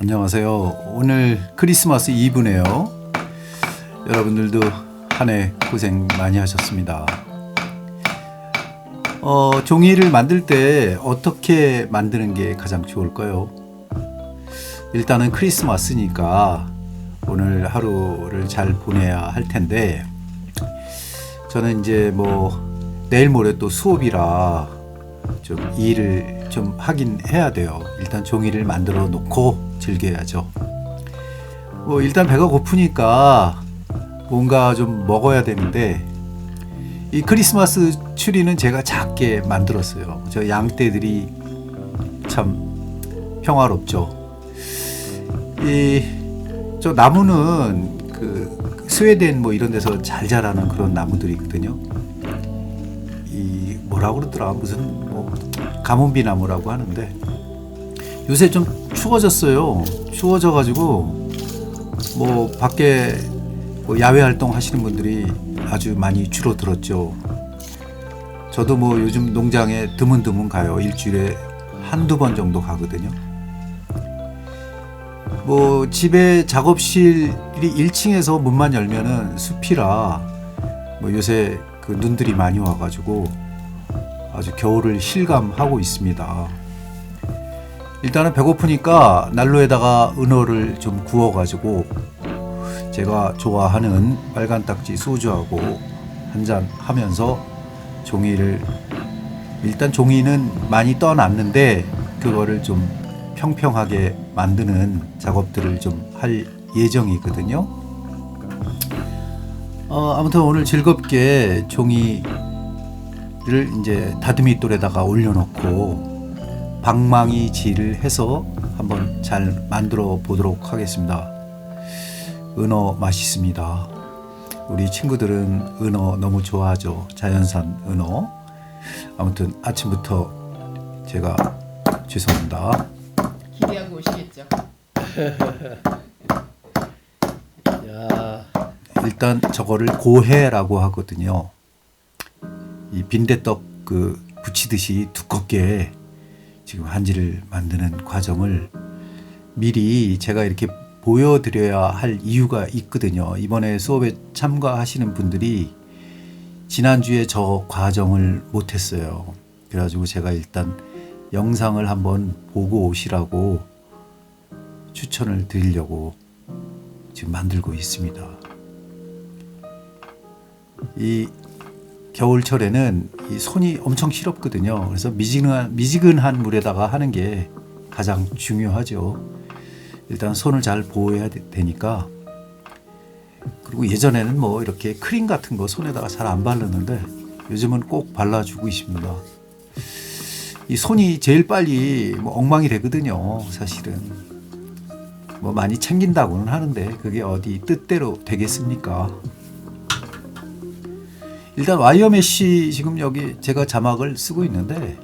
안녕하세요. 오늘 크리스마스 이브네요. 여러분들도 한 해 고생 많이 하셨습니다. 어, 종이를 만들 때 어떻게 만드는 게 가장 좋을까요? 일단은 크리스마스니까 오늘 하루를 잘 보내야 할 텐데 저는 이제 뭐 내일 모레 또 수업이라 좀 일을 좀 하긴 해야 돼요. 일단 종이를 만들어 놓고 즐겨야죠. 뭐 일단 배가 고프니까 뭔가 좀 먹어야 되는데 이 크리스마스 추리는 제가 작게 만들었어요. 저 양떼들이 참 평화롭죠. 이 저 나무는 그 스웨덴 뭐 이런 데서 잘 자라는 그런 나무들이 있거든요. 이 뭐라고 그러더라 무슨 뭐 가문비 나무라고 하는데 요새 좀 추워졌어요. 추워져 가지고 뭐 밖에 뭐 야외 활동 하시는 분들이 아주 많이 줄어들었죠. 저도 뭐 요즘 농장에 드문드문 가요. 일주일에 한두 번 정도 가거든요. 뭐 집에 작업실이 1층에서 문만 열면은 숲이라 뭐 요새 그 눈들이 많이 와가지고 아주 겨울을 실감하고 있습니다. 일단은 배고프니까 난로에다가 은어를 좀 구워가지고 제가 좋아하는 빨간 딱지 소주하고 한 잔 하면서 종이를 일단 종이는 많이 떠놨는데 그거를 좀 평평하게 만드는 작업들을 좀 할 예정이거든요. 어, 아무튼 오늘 즐겁게 종이를 이제 다듬이 돌에다가 올려놓고 방망이질을 해서 한번 잘 만들어 보도록 하겠습니다. 은어 맛있습니다. 우리 친구들은 은어 너무 좋아하죠. 자연산 은어. 아무튼 아침부터 제가 죄송합니다. 기대하고 오시겠죠. 야, 일단 저거를 고해라고 하거든요. 이 빈대떡 그 붙이듯이 두껍게 지금 한지를 만드는 과정을 미리 제가 이렇게 보여드려야 할 이유가 있거든요. 이번에 수업에 참가하시는 분들이 지난주에 저 과정을 못했어요. 그래가지고 제가 일단 영상을 한번 보고 오시라고 추천을 드리려고 지금 만들고 있습니다. 이 겨울철에는 이 손이 엄청 시렵거든요. 그래서 미지근한, 미지근한 물에다가 하는 게 가장 중요하죠. 일단 손을 잘 보호해야 되- 되니까. 그리고 예전에는 뭐 이렇게 크림 같은 거 손에다가 잘 안 바르는데 요즘은 꼭 발라주고 있습니다. 이 손이 제일 빨리 뭐 엉망이 되거든요. 사실은. 뭐 많이 챙긴다고는 하는데 그게 어디 뜻대로 되겠습니까? 일단 와이어 메시 지금 여기 제가 자막을 쓰고 있는데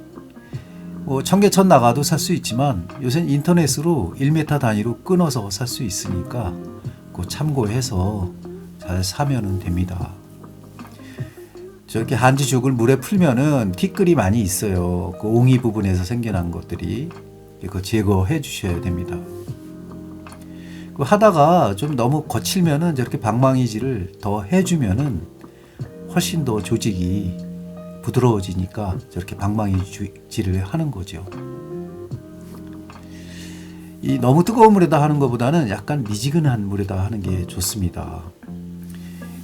뭐 청계천 나가도 살 수 있지만 요새 인터넷으로 1m 단위로 끊어서 살 수 있으니까 그 참고해서 잘 사면은 됩니다. 저렇게 한지죽을 물에 풀면은 티끌이 많이 있어요. 그 옹이 부분에서 생겨난 것들이 이거 제거해 주셔야 됩니다. 그 하다가 좀 너무 거칠면은 저렇게 방망이질을 더 해주면은 훨씬 더 조직이 부드러워지니까 저렇게 방망이질을 하는 거죠. 이 너무 뜨거운 물에다 하는 것보다는 약간 미지근한 물에다 하는 게 좋습니다.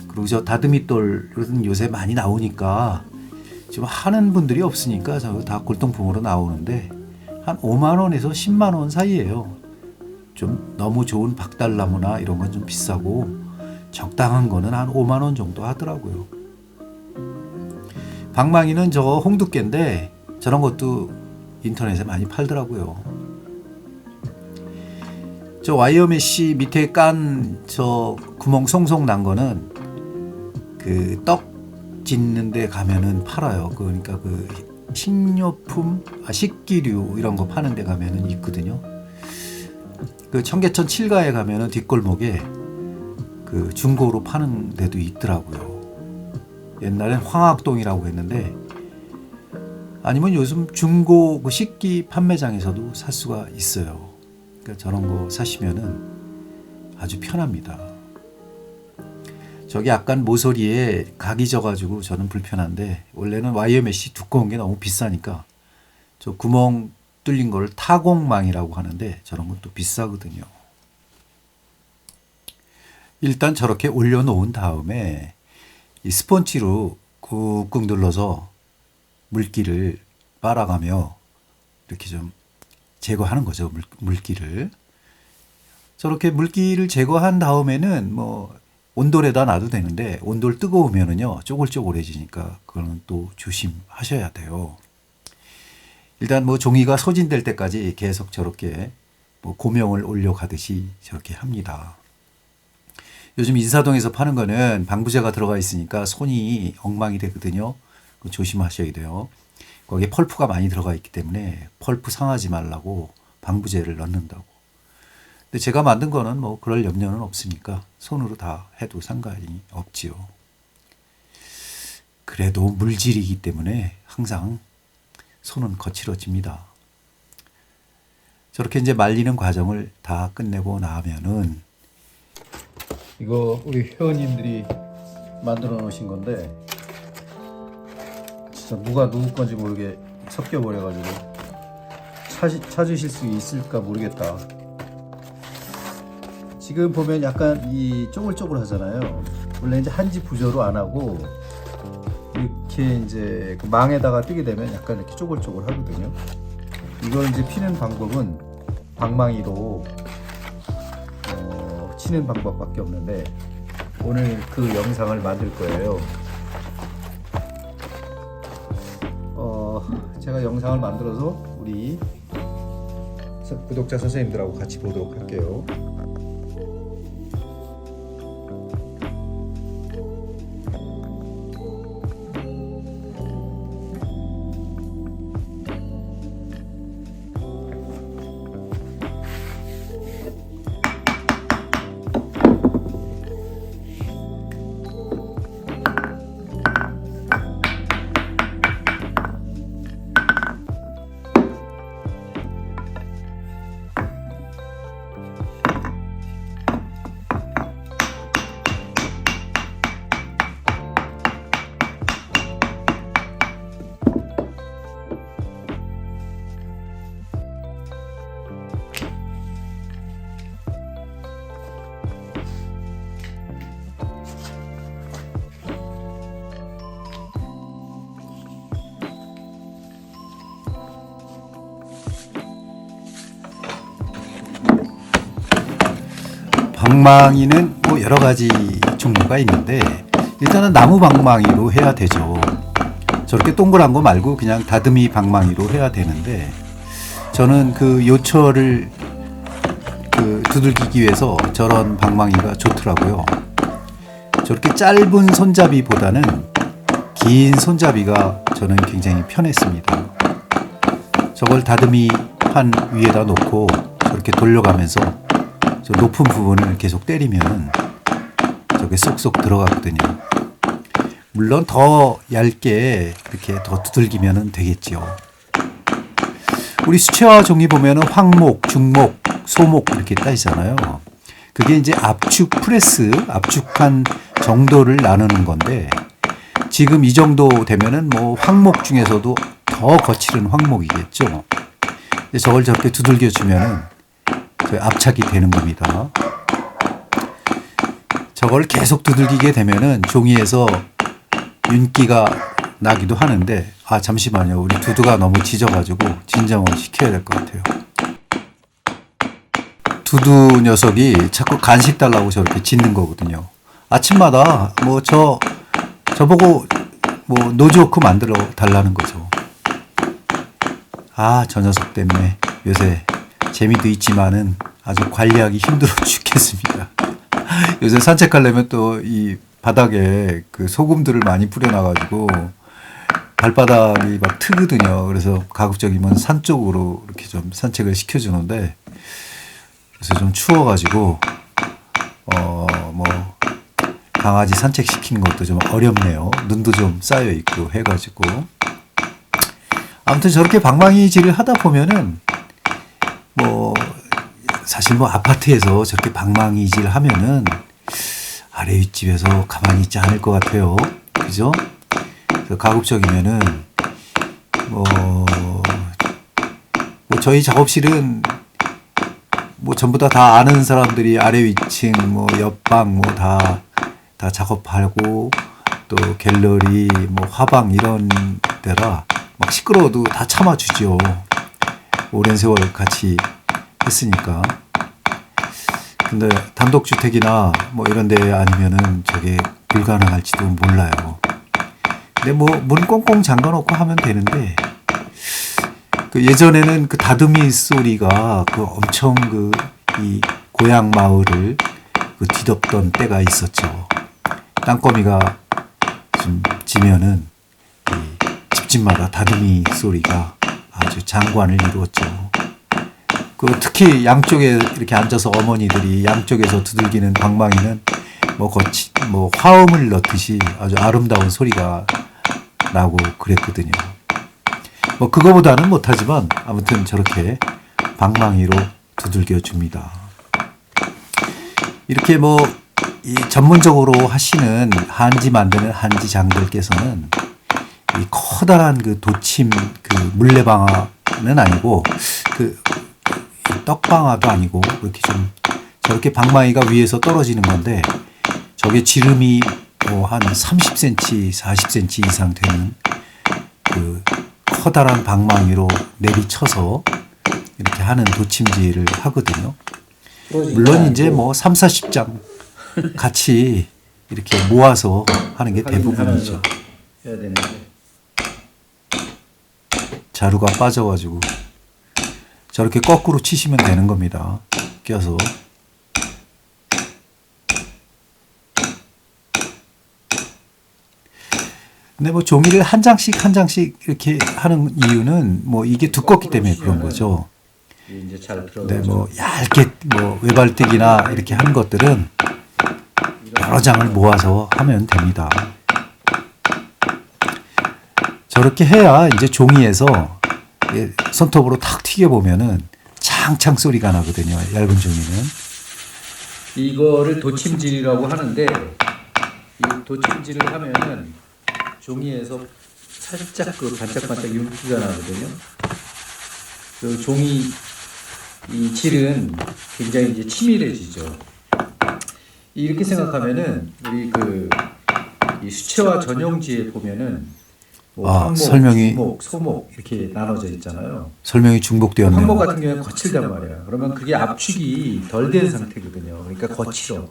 그리고 저 다듬이돌은 요새 많이 나오니까 지금 하는 분들이 없으니까 저다 골동품으로 나오는데 한 5만 원에서 10만 원 사이에요. 좀 너무 좋은 박달나무나 이런 건 좀 비싸고 적당한 거는 한 5만 원 정도 하더라고요. 방망이는 저거 홍두깨인데 저런 것도 인터넷에 많이 팔더라고요. 저 와이어 메시 밑에 깐 저 구멍 송송 난 거는 그 떡 짓는 데 가면은 팔아요. 그러니까 그 식료품, 아, 식기류 이런 거 파는 데 가면은 있거든요. 그 청계천 칠가에 가면은 뒷골목에 그 중고로 파는 데도 있더라고요. 옛날엔 황학동이라고 했는데 아니면 요즘 중고 그 식기 판매장에서도 살 수가 있어요. 그러니까 저런 거 사시면은 아주 편합니다. 저게 약간 모서리에 각이 져가지고 저는 불편한데 원래는 와이어 메시 두꺼운 게 너무 비싸니까 저 구멍 뚫린 걸 타공망이라고 하는데 저런 건또 비싸거든요. 일단 저렇게 올려놓은 다음에 이 스펀지로 꾹꾹 눌러서 물기를 빨아가며 이렇게 좀 제거하는 거죠 물, 물기를 저렇게 물기를 제거한 다음에는 뭐 온돌에다 놔도 되는데 온돌 뜨거우면은요 쪼글쪼글해지니까 그거는 또 조심하셔야 돼요. 일단 뭐 종이가 소진될 때까지 계속 저렇게 뭐 고명을 올려가듯이 저렇게 합니다. 요즘 인사동에서 파는 거는 방부제가 들어가 있으니까 손이 엉망이 되거든요. 조심하셔야 돼요. 거기에 펄프가 많이 들어가 있기 때문에 펄프 상하지 말라고 방부제를 넣는다고. 근데 제가 만든 거는 뭐 그럴 염려는 없으니까 손으로 다 해도 상관이 없지요. 그래도 물질이기 때문에 항상 손은 거칠어집니다. 저렇게 이제 말리는 과정을 다 끝내고 나면은 이거 우리 회원님들이 만들어 놓으신 건데 진짜 누가 누구 건지 모르게 섞여 버려가지고 찾, 찾으실 수 있을까 모르겠다. 지금 보면 약간 이 쪼글쪼글 하잖아요. 원래 이제 한지 부조로 안 하고 이렇게 이제 그 망에다가 뜨게 되면 약간 이렇게 쪼글쪼글 하거든요. 이걸 이제 피는 방법은 방망이로 어, 치는 방법밖에 없는데 오늘 그 영상을 만들 거예요. 어, 제가 영상을 만들어서 우리 서- 구독자 선생님들하고 같이 보도록 할게요. 방망이는 뭐 여러 가지 종류가 있는데 일단은 나무 방망이로 해야 되죠. 저렇게 동그란 거 말고 그냥 다듬이 방망이로 해야 되는데 저는 그 요철을 그 두들기기 위해서 저런 방망이가 좋더라고요. 저렇게 짧은 손잡이보다는 긴 손잡이가 저는 굉장히 편했습니다. 저걸 다듬이 판 위에다 놓고 저렇게 돌려가면서 저 높은 부분을 계속 때리면 저게 쏙쏙 들어가거든요. 물론 더 얇게 이렇게 더 두들기면 되겠지요. 우리 수채화 종이 보면은 황목, 중목, 소목 이렇게 따지잖아요. 그게 이제 압축 프레스, 압축한 정도를 나누는 건데 지금 이 정도 되면은 뭐 황목 중에서도 더 거칠은 황목이겠죠. 저걸 저렇게 두들겨 주면은 그 압착이 되는 겁니다. 저걸 계속 두들기게 되면은 종이에서 윤기가 나기도 하는데 아 잠시만요 우리 두두가 너무 짖어가지고 진정을 시켜야 될 것 같아요. 두두 녀석이 자꾸 간식 달라고 저렇게 짖는 거거든요. 아침마다 뭐 저 저보고 뭐 노조크 만들어 달라는 거죠. 아 저 녀석 때문에 요새 재미도 있지만은 아주 관리하기 힘들어 죽겠습니다. 요새 산책하려면 또 이 바닥에 그 소금들을 많이 뿌려놔가지고 발바닥이 막 트거든요. 그래서 가급적이면 산 쪽으로 이렇게 좀 산책을 시켜주는데 그래서 좀 추워가지고 어 뭐 강아지 산책 시키는 것도 좀 어렵네요. 눈도 좀 쌓여 있고 해가지고 아무튼 저렇게 방망이질을 하다 보면은 뭐 사실 뭐 아파트에서 저렇게 방망이질 하면은 아래 윗집에서 가만히 있지 않을 것 같아요. 그죠? 가급적이면은 뭐, 뭐 저희 작업실은 뭐 전부 다 다 아는 사람들이 아래 위층 뭐 옆방 뭐 다 다 작업하고 또 갤러리 뭐 화방 이런 데라 막 시끄러워도 다 참아주죠. 오랜 세월 같이 했으니까. 근데 단독주택이나 뭐 이런 데 아니면은 저게 불가능할지도 몰라요. 근데 뭐 문 꽁꽁 잠가 놓고 하면 되는데 그 예전에는 그 다듬이 소리가 그 엄청 그 이 고향 마을을 그 뒤덮던 때가 있었죠. 땅거미가 좀 지면은 이 집집마다 다듬이 소리가 아주 장관을 이루었죠. 그 특히 양쪽에 이렇게 앉아서 어머니들이 양쪽에서 두들기는 방망이는 뭐 거치 뭐 화음을 넣듯이 아주 아름다운 소리가 나고 그랬거든요. 뭐 그거보다는 못하지만 아무튼 저렇게 방망이로 두들겨 줍니다. 이렇게 뭐이 전문적으로 하시는 한지 만드는 한지 장들께서는 이 커다란 그 도침 그 물레방아는 아니고 그 떡방아도 아니고 이렇게 좀 저렇게 방망이가 위에서 떨어지는 건데 저게 지름이 뭐 한 30cm, 40cm 이상 되는 그 커다란 방망이로 내리쳐서 이렇게 하는 도침질을 하거든요. 물론 이제 뭐 3, 40장 같이 이렇게 모아서 하는 게 대부분이죠. 자루가 빠져가지고 저렇게 거꾸로 치시면 되는 겁니다. 껴서. 근데 뭐 종이를 한 장씩 한 장씩 이렇게 하는 이유는 뭐 이게 두껍기 때문에 그런 거죠. 근데 뭐 얇게 뭐 외발뜨기나 이렇게 하는 것들은 여러 장을 모아서 하면 됩니다. 저렇게 해야 이제 종이에서 예, 손톱으로 탁 튀겨 보면은 창창 소리가 나거든요. 얇은 종이는. 이거를 도침질이라고 하는데 이 도침질을 하면은 종이에서 살짝 그 반짝반짝 윤기가 나거든요. 그 종이 이 질은 굉장히 이제 치밀해지죠. 이렇게 생각하면은 우리 그이 수채화 전용지에 보면은 뭐 아, 황목, 설명이- 주목, 소목 이렇게 나눠져 있잖아요. 설명이 중복되었네요. 황목 같은 경우에 거칠단 말이야. 그러면 그게 압축이 덜 된 상태거든요. 그러니까 거칠어.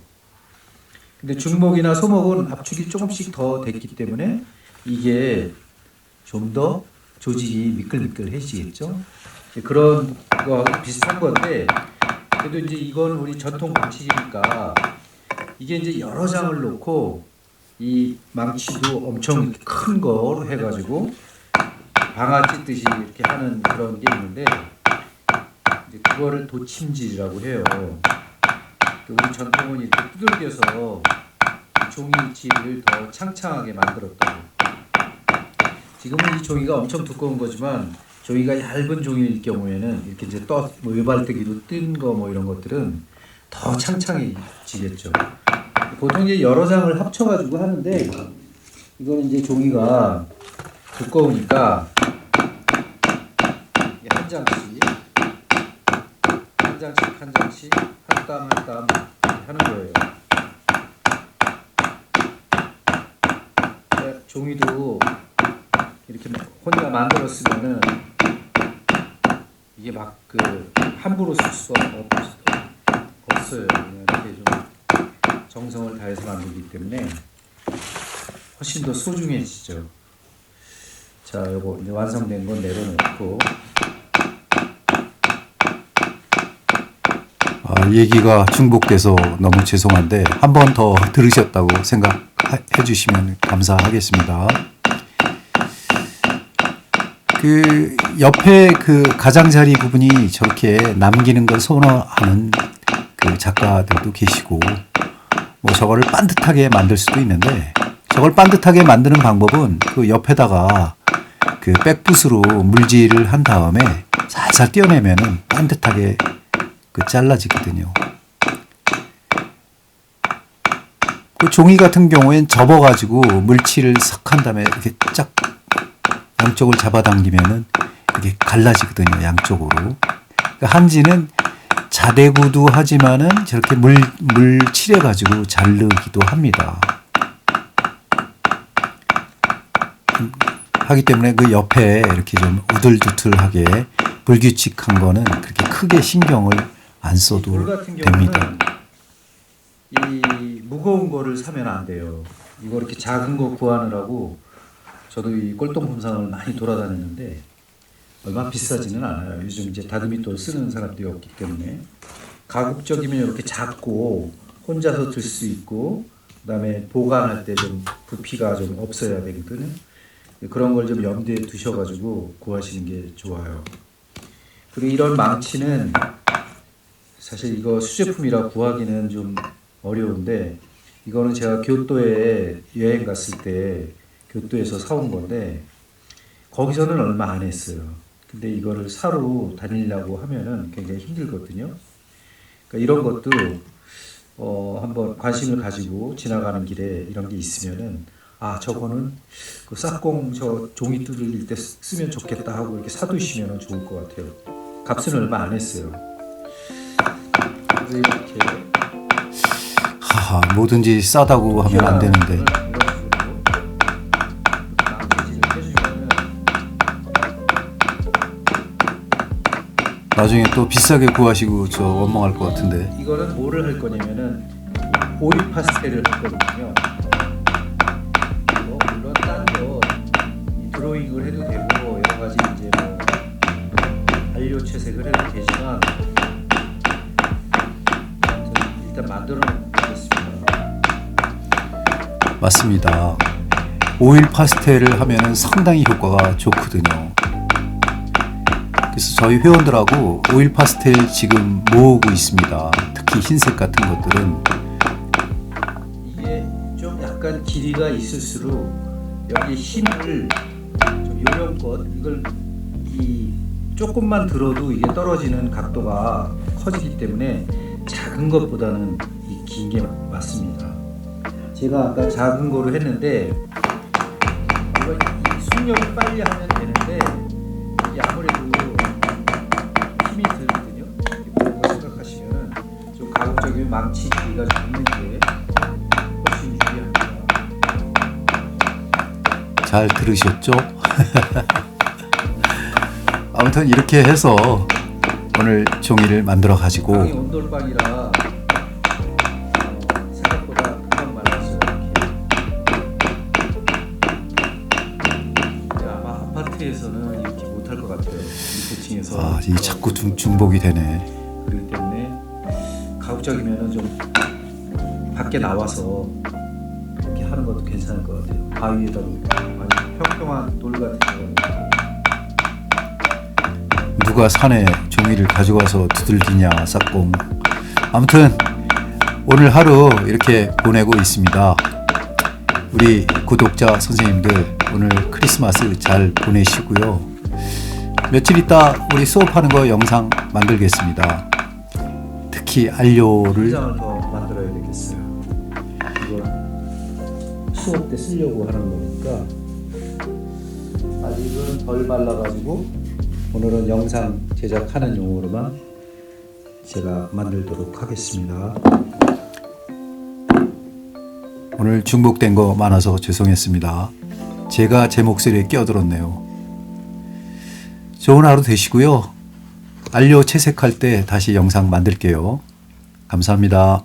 근데 중목이나 소목은 압축이 조금씩 더 됐기 때문에 이게 좀 더 조직이 미끌미끌해지겠죠. 그런 거하고 비슷한 건데 그래도 이제 이건 우리 전통 방식이니까 이게 이제 여러 장을 놓고 이 망치도 엄청 큰 거로 해가지고 방아 찢듯이 이렇게 하는 그런 게 있는데 이제 그거를 도침질이라고 해요. 그 우리 전통은 이렇게 두들겨서 종이질을 더 창창하게 만들었다고. 지금은 이 종이가 엄청 두꺼운 거지만 종이가 얇은 종이일 경우에는 이렇게 이제 떠 뭐 외발뜨기로 뜬 거 뭐 이런 것들은 더 창창해지겠죠. 보통 이제 여러 장을 합쳐가지고 하는데 이거는 이제 종이가 두꺼우니까 한 장씩 한 장씩 한 장씩 한 땀 한 땀 하는 거예요. 네, 종이도 이렇게 혼자 만들었으면은 이게 막 그 함부로 쓸 없, 없어요. 이렇게 좀 정성을 다해서 만들기 때문에 훨씬 더 소중해지죠. 자, 요거 이제 완성된 건 내려놓고 아, 얘기가 중복돼서 너무 죄송한데 한 번 더 들으셨다고 생각해 주시면 감사하겠습니다. 그 옆에 그 가장자리 부분이 저렇게 남기는 걸 선호하는 그 작가들도 계시고 뭐 저거를 반듯하게 만들 수도 있는데 저걸 반듯하게 만드는 방법은 그 옆에다가 그 백붓으로 물질을 한 다음에 살살 떼어내면은 반듯하게 그 잘라지거든요. 그 종이 같은 경우엔 접어가지고 물칠을 석한 다음에 이렇게 쫙 양쪽을 잡아당기면은 이게 갈라지거든요. 양쪽으로. 그 한지는 자대구도 하지만은 저렇게 물, 물 칠해가지고 자르기도 합니다. 음, 하기 때문에 그 옆에 이렇게 좀 우들두틀하게 불규칙한 거는 그렇게 크게 신경을 안 써도 됩니다. 이 무거운 거를 사면 안 돼요. 이거 이렇게 작은 거 구하느라고 저도 이 꼴동품상을 많이 돌아다녔는데 얼마 비싸지는 않아요. 요즘 이제 다듬이 돌 쓰는 사람들이 없기 때문에 가급적이면 이렇게 작고 혼자서 들 수 있고 그다음에 보관할 때 좀 부피가 좀 없어야 되거든요. 그런 걸 좀 염두에 두셔가지고 구하시는 게 좋아요. 그리고 이런 망치는 사실 이거 수제품이라 구하기는 좀 어려운데 이거는 제가 교토에 여행 갔을 때 교토에서 사온 건데 거기서는 얼마 안 했어요. 근데 이거를 사러 다니려고 하면은 굉장히 힘들거든요. 그러니까 이런 것도 어 한번 관심을 가지고 지나가는 길에 이런 게 있으면은 아 저거는 그 싹공 저 종이 뜯을 때 쓰- 쓰면 좋겠다 하고 이렇게 사두시면 좋을 것 같아요. 값은 얼마 안 했어요. 이렇게 하하, 뭐든지 싸다고 하면 안 되는데. 나중에 또 비싸게 구하시고 저 원망할 것 같은데. 이거는 뭐를 할 거냐면은 오일 파스텔을 할 거거든요. 뭐 물론 딴거 드로잉을 해도 되고 여러 가지 이제 뭐 반려 채색을 해도 되지만 일단 만들어 놓겠습니다. 맞습니다. 오일 파스텔을 하면은 상당히 효과가 좋거든요. 그래서 저희 회원들하고 오일 파스텔 지금 모으고 있습니다. 특히 흰색 같은 것들은 이게 좀 약간 길이가 있을수록 여기 힘을 좀 요령껏 이걸 이 조금만 들어도 이게 떨어지는 각도가 커지기 때문에 작은 것보다는 이 긴 게 맞습니다. 제가 아까 작은 거로 했는데 이거 이 숙련을 빨리 하면 망치 길이가 좀 있는 게 훨씬 유리합니다. 잘 들으셨죠? 아무튼 이렇게 해서 오늘 종이를 만들어 가지고 어, 생각보다 금방 말랐어요. 이렇게. 아마 아파트에서는 이렇게 못할 것 같아요. 밑에 층에서. 아, 이 자꾸 중, 중복이 되네. 가급적이면은 좀 밖에 나와서 이렇게 하는 것도 괜찮을 것 같아요. 바위에다 놓고 아니 평평한 돌 같은 경우는 누가 산에 종이를 가져가서 두들기냐 싹공 아무튼 오늘 하루 이렇게 보내고 있습니다. 우리 구독자 선생님들 오늘 크리스마스 잘 보내시고요. 며칠 있다 우리 수업하는 거 영상 만들겠습니다 특히 더 만들어야 되겠어요. 이거 수업 때 쓰려고 하는 거니까 아직은 덜 발라가지고 오늘은 영상 제작하는 용으로만 제가 만들도록 하겠습니다. 오늘 중복된 거 많아서 죄송했습니다 제가 제 목소리에 끼어들었네요 좋은 하루 되시고요. 안료 채색할 때 다시 영상 만들게요. 감사합니다.